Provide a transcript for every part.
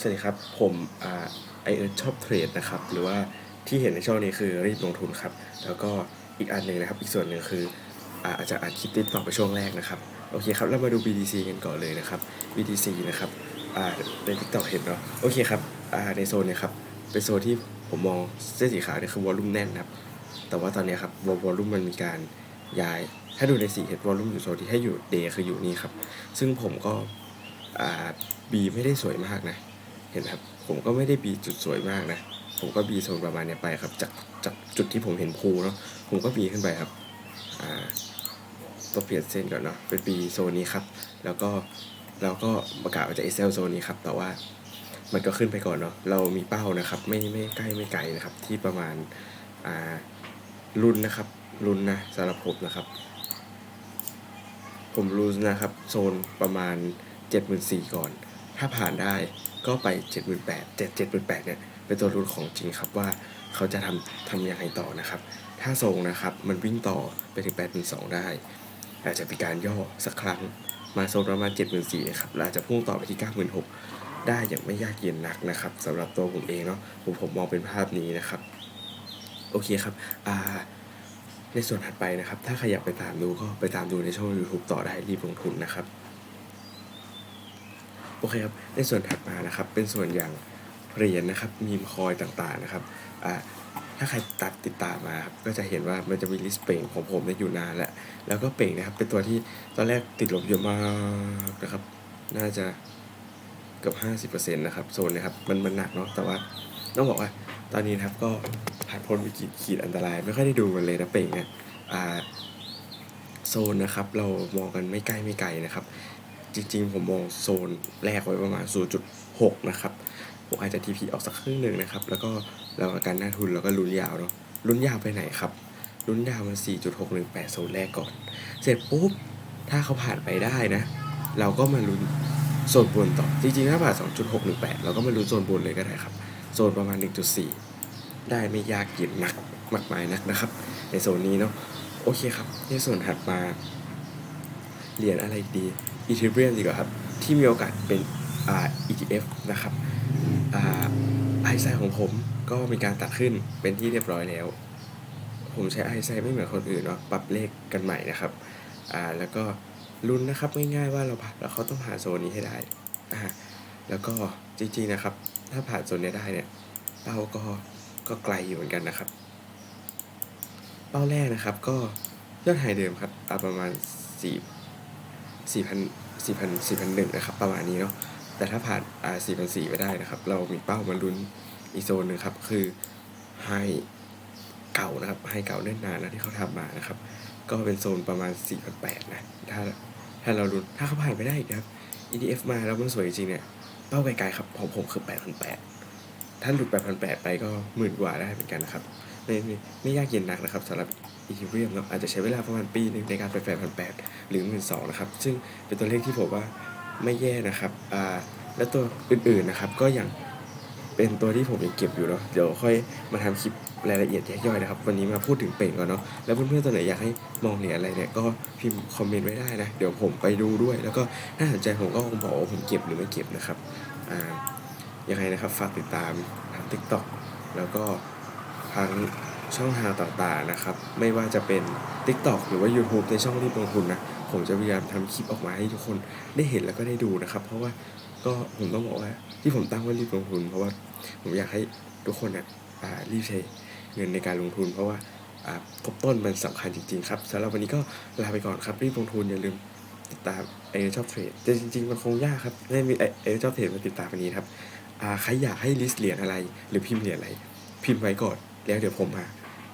สวัสดีครับ ผมไอเอิร์ธชอบเทรดนะครับ หรือว่าที่เห็นในช่องนี้คือรีบลงทุนครับ แล้วก็อีกอันหนึ่งนะครับ อีกส่วนหนึ่งคืออาจจะอัดคลิปติดต่อไปช่วงแรกนะครับ โอเคครับ เรามาดู BTC กันก่อนเลยนะครับ BTC นะครับใน TikTok เห็นเนาะ โอเคครับในโซนเนี่ยครับ เป็นโซนที่ผมมองเส้นสีขาวเนี่ยคือวอลลุ่มแน่นนะครับ แต่ว่าตอนนี้ครับวอลลุ่มมันมีการย้าย ถ้าดูในสีเห็นวอลลุ่มอยู่โซนที่ให้อยู่เดย์คืออยู่นี่ครับ ซึ่งผมก็บีไม่ได้สวยมากนะ ห็นไหมครับผมก็ไม่ได้บีจุดสวยมากนะ ผมก็บีโซนประมาณเนี้ยไปครับ จากจากจุดที่ผมเห็นภูเนาะผมก็บีขึ้นไปครับอ่าต้องเปลี่ยนเส้นก่อนเนาะเป็นบีโซนนี้ครับ แล้วก็เราก็ประกาศว่าจะ SL โซนนี้ครับแต่ว่ามันก็ขึ้นไปก่อนเนาะเรามีเป้านะครับ ไม่ไม่ใกล้ไม่ไกลนะครับ ที่ประมาณอ่ารุ่นนะครับ รุ่นนะสำหรับผมนะครับ ผมรู้นะครับ โซนประมาณ 74,000ก่อน ถ้าผ่านได้ ก็ไป 78,000 7 7 8 0 0เนี่ยเป็นตัวรุ่นของจริงครับว่าเขาจะทำทำยังไงต่อนะครับ ถ้าทรงนะครับมันวิ่งต่อไปถึง82,000ได้ อาจจะเป็นการย่อสักครั้งมาโซนประมาณ74,000นะครับเราอาจจะพุ่งต่อไปที่ 96,000 ได้อย่างไม่ยากเย็นนักนะครับสำหรับตัวผมเองเนาะผมผมมองเป็นภาพนี้นะครับ โอเคครับอ่าในส่วนถัดไปนะครับ ถ้าใครอยากไปตามดูก็ไปตามดูในช่อง YouTube ต่อได้รีบลงทุนนะครับ โอเคครับ ในส่วนถัดมานะครับ เป็นส่วนอย่างเหรียญนะครับ มีมคอยต่างๆนะครับอ่าถ้าใครตัดติดตามมาครับก็จะเห็นว่ามันจะมีลิสต์เป่งของผมเนี่ยอยู่นานแล้ว แล้วก็เป่งนะครับ เป็นตัวที่ตอนแรกติดลบเยอะมากนะครับ น่าจะเกือบห้าสิบเปอร์เซ็นต์นะครับโซนนะครับ มันมันหนักเนาะ แต่ว่าต้องบอกว่า ตอนนี้นะครับก็ผ่านพ้นวิกฤตขีดอันตราย ไม่ค่อยได้ดูมันเลยนะเป่งเนี่ยอ่าโซนนะครับ เรามองกันไม่ใกล้ไม่ไกลนะครับ จริงๆ ผมมองโซนแรกไว้ประมาณ 0.6 นะครับผมอาจจะ TP ออกสักครึ่งหนึ่งนะครับ แล้วก็เราอาการหน้าทุนแล้วก็ลุ้นยาวเนาะลุ้นยาวไปไหนครับลุ้นยาวมา 4.618 โซนแรกก่อน เสร็จปุ๊บ ถ้าเขาผ่านไปได้นะ เราก็มาลุ้นโซนบนต่อ จริงๆ ถ้าผ่าน 2.618 เราก็มาลุ้นโซนบนเลยก็ได้ครับ โซนประมาณ 1.4 ได้ไม่ยากเย็นหนักมากมายนักนะครับ ในโซนนี้เนาะ โอเคครับ ในส่วนถัดมา เหรียญอะไรดี อีเทเรียมดีกว่าครับ ที่มีโอกาสเป็นอ่า ETF นะครับอ่าไอไซของผมก็มีการตัดขึ้นเป็นที่เรียบร้อยแล้ว ผมใช้ไอไซไม่เหมือนคนอื่นเนาะปรับเลขกันใหม่นะครับอ่าแล้วก็ลุ้นนะครับง่ายๆว่าเราผ่านแล้วเขาต้องผ่านโซนนี้ให้ได้อ่าแล้วก็จริงๆนะครับ ถ้าผ่านโซนนี้ได้เนี่ยเป้าก็ก็ไกลอยู่เหมือนกันนะครับ เป้าแรกนะครับก็ยอดไฮเดิมครับอ่าประมาณ4 สี่พันสี่พันสี่พันหนึ่งนะครับประมาณนี้เนาะแต่ถ้าผ่านอ่าสี่พันสี่ไปได้นะครับ เรามีเป้ามาลุ้นอีกโซนหนึ่งครับ คือไฮเก่านะครับไฮเก่าเนิ่นนานนะที่เขาทำมานะครับ ก็เป็นโซนประมาณสี่พันแปดนะถ้าถ้าเราลุ้นถ้าเขาผ่านไปได้อีกนะครับ EDF มาแล้วมันสวยจริงเนี่ยเป้าไกลๆครับของผมคือแปดพันแปด ถ้าหลุดแปดพันแปดไปก็หมื่นกว่าได้เหมือนกันนะครับ ไม่ไม่ไม่ยากเย็นนักนะครับสำหรับอีทีเรียมเนาะอาจจะใช้เวลาประมาณปีนึงในการไปแปดพันแปดหรือหมื่นสองนะครับ ซึ่งเป็นตัวเลขที่ผมว่าไม่แย่นะครับอ่าแล้วตัวอื่นๆนะครับก็อย่างเป็นตัวที่ผมยังเก็บอยู่เนาะเดี๋ยวค่อยมาทำคลิปรายละเอียดแยกย่อยนะครับ วันนี้มาพูดถึงเป่งก่อนเนาะแล้วเพื่อนๆตัวไหนอยากให้มองเหรียญอะไรเนี่ยก็พิมพ์คอมเมนต์ไว้ได้นะ เดี๋ยวผมไปดูด้วย แล้วก็ถ้าสนใจผมก็คงบอกว่าผมเก็บหรือไม่เก็บนะครับอ่า ยังไงนะครับฝากติดตามทาง TikTok แล้วก็ทั้งช่องทางต่างๆนะครับ ไม่ว่าจะเป็น TikTok หรือว่า YouTube ในช่องรีบลงทุนนะผมจะพยายามทำคลิปออกมาให้ทุกคนได้เห็นแล้วก็ได้ดูนะครับ เพราะว่าก็ผมต้องบอกว่าที่ผมตั้งว่ารีบลงทุน เพราะว่าผมอยากให้ทุกคนเนะอ่ารีบใช้เงินในการลงทุน เพราะว่าอ่าทบต้นมันสำคัญจริงๆครับสำหรับวันนี้ก็ลาไปก่อนครับ รีบลงทุนอย่าลืมติดตามไอ้ชอบเทรดแต่จริงๆ มันคงยากครับไม่มีไอ้ไอ้ชอบเทรดมาติดตามวันนี้ครับ ใครอยากให้ลิสต์เหรียญอะไร หรือพิมพ์เหรียญอะไร พิมพ์ไว้ก่อน แล้วเดี๋ยวผมมา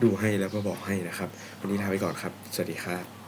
ดูให้แล้วก็บอกให้นะครับ วันนี้ลาไปก่อนครับ สวัสดีครับ